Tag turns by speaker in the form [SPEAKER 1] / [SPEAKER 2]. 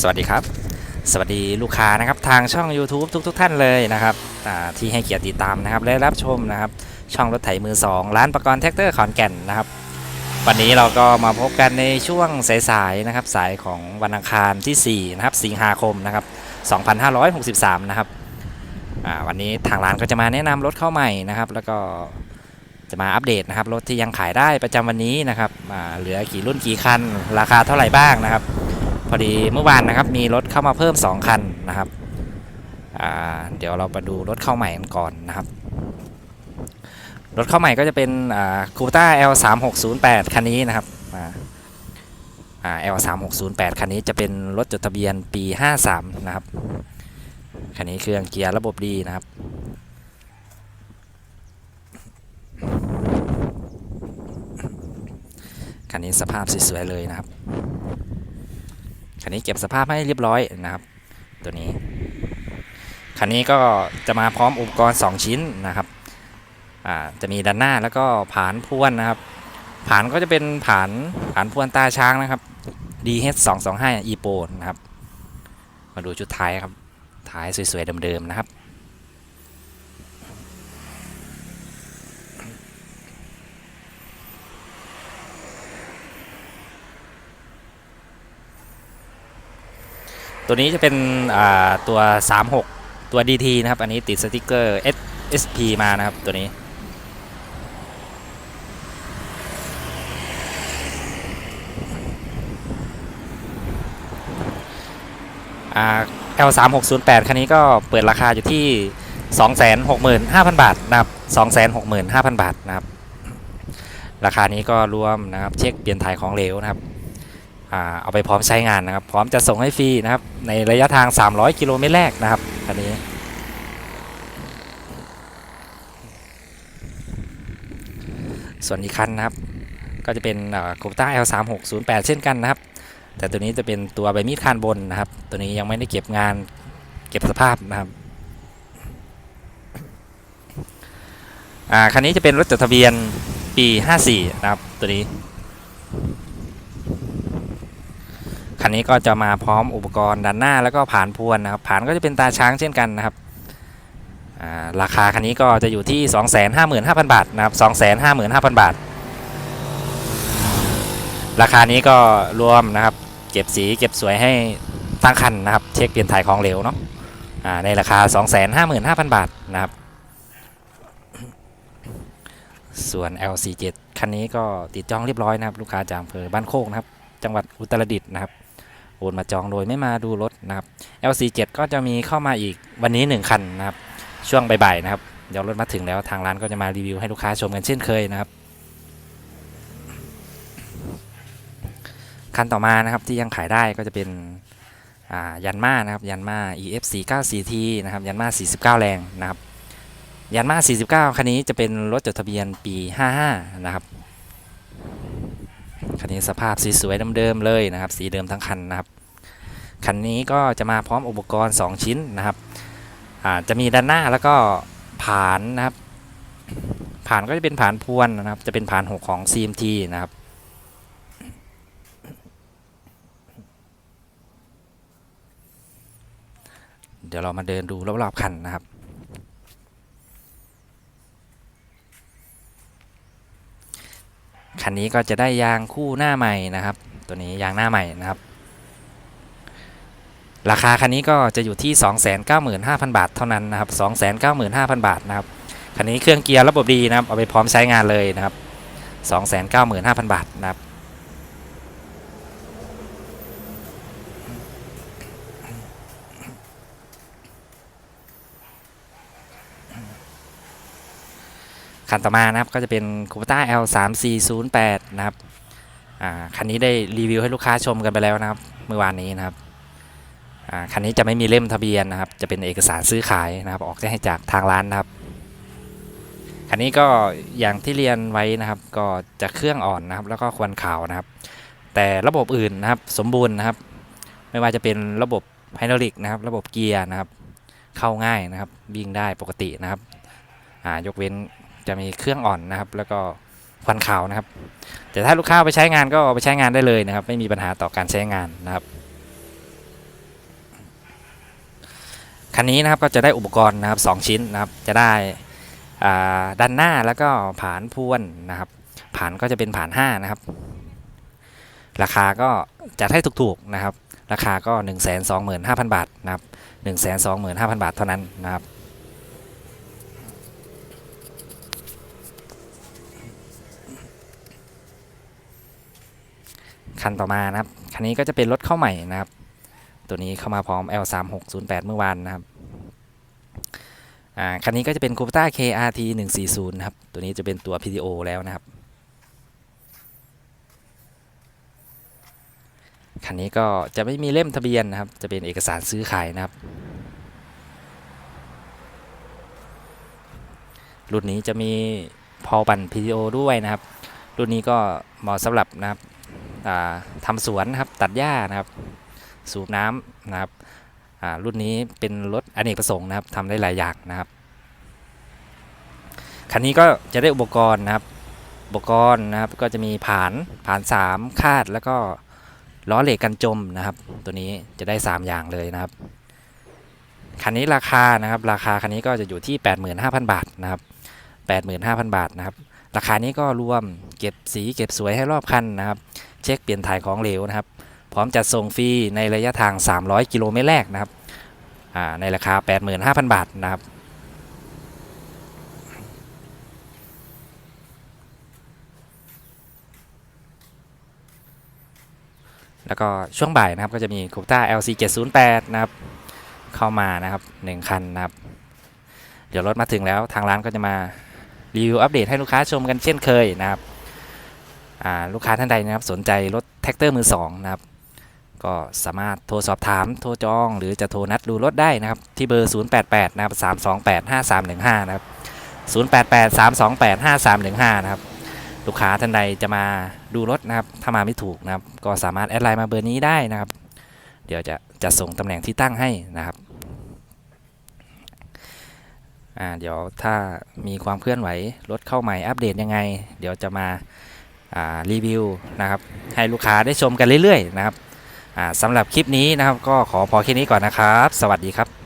[SPEAKER 1] สวัสดีครับ สวัสดีลูกค้านะครับทางช่อง YouTube ทุกๆทท่านเลยนะครับที่ให้เกียรติติดตามนะครับและรับชมนะครับช่องรถไถมือ 2 ร้านประกรณ์แท็กเตอร์ขอนแก่นนะครับ วันนี้เราก็มาพบกันในช่วงสายๆนะครับสายของวันอังคารที่4นะครับสิงหาคมนะครับ2563 นะครับวันนี้ทางร้านก็จะมาแนะนำรถเข้าใหม่นะครับ แล้วก็จะมาอัปเดตนะครับรถที่ยังขายได้ประจำวันนี้นะครับเหลือกี่รุ่นกี่คัน ราคาเท่าไหร่บ้างนะครับ พอดีเมื่อวานนะครับมีรถเข้ามาเพิ่ม 2 คันนะครับเดี๋ยวเรามาดูรถเข้าใหม่กันก่อนนะครับ รถเข้าใหม่ก็จะเป็นคูต้า L 3 6 0 8คันนี้นะครับอ่าอ่า L 3 6 0 8คันนี้จะเป็นรถจดทะเบียนปี 53 นะครับ คันนี้เครื่องเกียร์ระบบดีนะครับคันนี้สภาพสวยๆเลยนะครับ คันนี้เก็บสภาพให้เรียบร้อยนะครับ ตัวนี้ คันนี้ก็จะมาพร้อมอุปกรณ์ 2 ชิ้นนะครับจะมีด้านหน้าแล้วก็ผานพ่วนนะครับ ผานก็จะเป็นผานผานพ่วนตาช้างนะครับ DH 2 2 5 e p o นะครับ มาดูชุดท้ายครับ ท้ายสวยๆเดิมๆนะครับ ตัวนี้จะเป็นตัว 36 ตัว DT นะครับ อันนี้ติดสติกเกอร์ SP มานะครับตัวนี้อ่า L 3 6 0 8คันนี้ก็เปิดราคาอยู่ที่ 265,000 บาทนะครับ 265,000 บาทนะครับ ราคานี้ก็รวมนะครับ เช็คเปลี่ยนถ่ายของเหลวนะครับ เอาไปพร้อมใช้งานนะครับ พร้อมจะส่งให้ฟรีนะครับ ในระยะทาง 300 กิโลเมตรแรกนะครับคันนี้ส่วนอีกคันนะครับ ก็จะเป็นโคต้า L 3 6 0 8 เช่นกันนะครับ แต่ตัวนี้จะเป็นตัวใบมีดคานบนนะครับ ตัวนี้ยังไม่ได้เก็บงานเก็บสภาพนะครับคันนี้จะเป็นรถจดทะเบียนปี 54 นะครับ ตัวนี้ คันนี้ก็จะมาพร้อมอุปกรณ์ด้านหน้าแล้วก็ผานพวนนะครับผานก็จะเป็นตาช้างเช่นกันนะครับราคาคันนี้ก็จะอยู่ที่ 255,000 บาทนะครับ 255,000 บาท ราคานี้ก็รวมนะครับ เก็บสีเก็บสวยให้ตั้งคันนะครับ เช็คเปลี่ยนถ่ายของเหลวเนาะอ่าในราคา 255,000 บาทนะครับ ส่วน LC7 คันนี้ก็ติดจองเรียบร้อยนะครับ ลูกค้าจากอำเภอบ้านโคกนะครับ จังหวัดอุตรดิตถ์นะครับ โอนมาจองโดยไม่มาดูรถนะครับ LC7 ก็จะมีเข้ามาอีกวันนี้ 1 คันนะครับ ช่วงบ่ายๆนะครับเดี๋ยวรถมาถึงแล้วทางร้านก็จะมารีวิวให้ลูกค้าชมกันเช่นเคยนะครับ คันต่อมานะครับที่ยังขายได้ก็จะเป็นยันมานะครับยันมา EF 4 9 4 T นะครับยันมา 49 แรงนะครับยันมา 49 คันนี้จะเป็นรถจดทะเบียนปี 55 นะครับ คันนี้สภาพสีสวยเดิมๆเลยนะครับ สีเดิมทั้งคันนะครับ คันนี้ก็จะมาพร้อมอุปกรณ์ 2 ชิ้นนะครับจะมีด้านหน้าแล้วก็ผานนะครับ ผานก็จะเป็นผานพวนนะครับ จะเป็นผาน6ของ CMT นะครับเดี๋ยวเรามาเดินดูรอบๆคันนะครับ นนี้ก็จะได้ยางคู่หน้าใหม่นะครับ ตัวนี้ยางหน้าใหม่นะครับ ราคาคันนี้ก็จะอยู่ที่ 295,000 บาทเท่านั้นนะครับ 295,000 บาทนะครับคันนี้เครื่องเกียร์ระบบดีนะครับเอาไปพร้อมใช้งานเลยนะครับ 295,000 บาทนะครับ คันต่อมานะครับก็จะเป็น c o b a t a L 3 4 0 8นะครับคันนี้ได้รีวิวให้ลูกค้าชมกันไปแล้วนะครับเมื่อวานนี้นะครับคันนี้จะไม่มีเล่มทะเบียนนะครับ จะเป็นเอกสารซื้อขายนะครับ ออกให้จากทางร้านนะครับ คันนี้ก็อย่างที่เรียนไว้นะครับ ก็จะเครื่องอ่อนนะครับ แล้วก็ควันขาวนะครับ แต่ระบบอื่นนะครับสมบูรณ์นะครับ ไม่ว่าจะเป็นระบบไฮดรอลิกนะครับ ระบบเกียร์นะครับ เข้าง่ายนะครับวิ่งได้ปกตินะครับยกเว้น จะมีเครื่องอ่อนนะครับ แล้วก็ควันขาวนะครับ แต่ถ้าลูกค้าไปใช้งานก็เอาไปใช้งานได้เลยนะครับ ไม่มีปัญหาต่อการใช้งานนะครับคันนี้นะครับก็จะได้อุปกรณ์นะครับ 2 ชิ้นนะครับ จะได้ด้านหน้าแล้วก็ผานพวนนะครับ ผานก็จะเป็นผาน5นะครับ ราคาก็จัดให้ถูกๆนะครับ ราคาก็ 1 2 5 0 0 0 บาทนะครับ 1 2 5 0 0 0 บาทเท่านั้นนะครับ คันต่อมานะครับ คันนี้ก็จะเป็นรถเข้าใหม่นะครับ ตัวนี้เข้ามาพร้อม L3608 เมื่อวานนะครับอ่าคันนี้ก็จะเป็น Cupra KRT 140นะครับ ตัวนี้จะเป็นตัว PTO แล้วนะครับ คันนี้ก็จะไม่มีเล่มทะเบียนนะครับ จะเป็นเอกสารซื้อขายนะครับ รุ่นนี้จะมีพอปั่น PTO ด้วยนะครับ รุ่นนี้ก็เหมาะสำหรับนะครับ อ่าทำสวนนะครับตัดหญ้านะครับ สูบน้ำนะครับรุ่นนี้เป็นรถอเนกประสงค์นะครับทำได้หลายอย่างนะครับคันนี้ก็จะได้อุปกรณ์นะครับ อุปกรณ์นะครับก็จะมีผานผาน 3 คาดแล้วก็ล้อเหล็กกันจมนะครับ ตัวนี้จะได้ 3 อย่างเลยนะครับคันนี้ราคานะครับ ราคาคันนี้ก็จะอยู่ที่ 85,000 บาทนะครับ 85,000 บาทนะครับ ราคานี้ก็รวมเก็บสีเก็บสวยให้รอบคันนะครับ เช็คเปลี่ยนถ่ายของเหลวนะครับ พร้อมจัดส่งฟรีในระยะทาง 300 กิโลเมตรแรกนะครับในราคา 85,000 บาทนะครับแล้วก็ช่วงบ่ายนะครับก็จะมีคูต้า LC 708นะครับเข้ามานะครับ1คันนะครับ เดี๋ยวรถมาถึงแล้วทางร้านก็จะมา รีวิวอัปเดตให้ลูกค้าชมกันเช่นเคยนะครับลูกค้าท่านใดนะครับสนใจรถแท็กเตอร์มือสองนะครับก็สามารถโทรสอบถามโทรจอง หรือจะโทรนัดดูรถได้นะครับ ที่เบอร์ 088 นะครับ 328 5315 นะครับ 088 328 5315 นะครับ ลูกค้าท่านใดจะมาดูรถนะครับ ถ้ามาไม่ถูกนะครับ ก็สามารถแอดไลน์มาเบอร์นี้ได้นะครับ เดี๋ยวจะจะส่งตำแหน่งที่ตั้งให้นะครับ อ่าเดี๋ยวถ้ามีความเคลื่อนไหวรถเข้าใหม่อัปเดตยังไง เดี๋ยวจะมาอ่ารีวิวนะครับให้ลูกค้าได้ชมกันเรื่อยๆนะครับอ่าสำหรับคลิปนี้นะครับก็ขอพอแค่นี้ก่อนนะครับ สวัสดีครับ